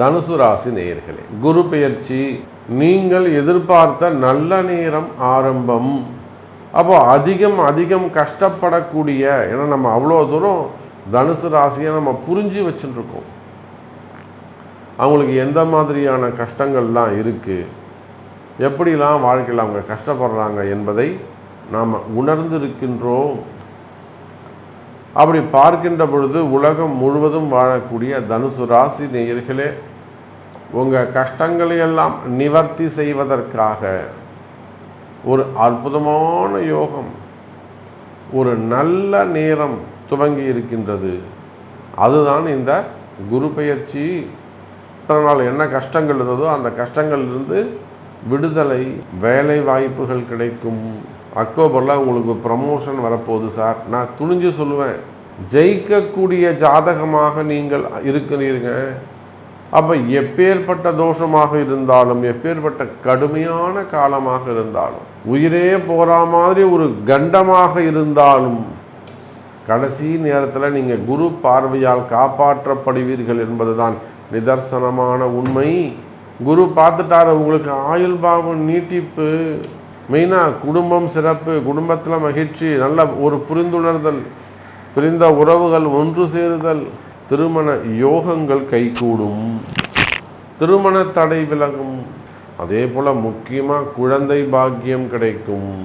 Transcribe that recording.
தனுசு ராசி நேயர்களே குரு பெயர்ச்சி நீங்கள் எதிர்பார்த்த நல்ல நேரம் ஆரம்பம். அப்போ அதிகம் அதிகம் கஷ்டப்படக்கூடிய ஏன்னா நம்ம அவ்வளோ தூரம் தனுசு ராசியை நம்ம புரிஞ்சு வச்சுட்டுருக்கோம் அவங்களுக்கு எந்த மாதிரியான கஷ்டங்கள்லாம் இருக்குது எப்படிலாம் வாழ்க்கையில் அவங்க கஷ்டப்படுறாங்க என்பதை நாம் உணர்ந்திருக்கின்றோம். அப்படி பார்க்கின்ற பொழுது உலகம் முழுவதும் வாழக்கூடிய தனுசு ராசி நேயர்களே உங்கள் கஷ்டங்களை எல்லாம் நிவர்த்தி செய்வதற்காக ஒரு அற்புதமான யோகம் ஒரு நல்ல நேரம் துவங்கி இருக்கின்றது. அதுதான் இந்த குரு பயிற்சி. நாள் என்ன கஷ்டங்கள் இருந்ததோ அந்த கஷ்டங்கள்லேருந்து விடுதலை வேலை வாய்ப்புகள் கிடைக்கும். அக்டோபரில் உங்களுக்கு ப்ரமோஷன் வரப்போகுது சார். நான் துணிஞ்சு சொல்லுவேன். ஜெயிக்கக்கூடிய ஜாதகமாக நீங்கள் இருக்கிறீங்க. அப்போ எப்பேற்பட்ட தோஷமாக இருந்தாலும் எப்பேற்பட்ட கடுமையான காலமாக இருந்தாலும் உயிரே போகிற மாதிரி ஒரு கண்டமாக இருந்தாலும் கடைசி நேரத்தில் நீங்கள் குரு பார்வையால் காப்பாற்றப்படுவீர்கள் என்பதுதான் நிதர்சனமான உண்மை. குரு பார்த்துட்டாரு உங்களுக்கு ஆயுள் பாவம் நீட்டிப்பு மெயினாக குடும்பம் சிறப்பு குடும்பத்தில் மகிழ்ச்சி நல்ல ஒரு புரிந்துணர்தல் பிரிந்த உறவுகள் ஒன்று சேருதல். திருமண யோகங்கள் கைகூடும். திருமண தடை விலகும். அதே போல் முக்கியமாக குழந்தை பாக்கியம் கிடைக்கும்.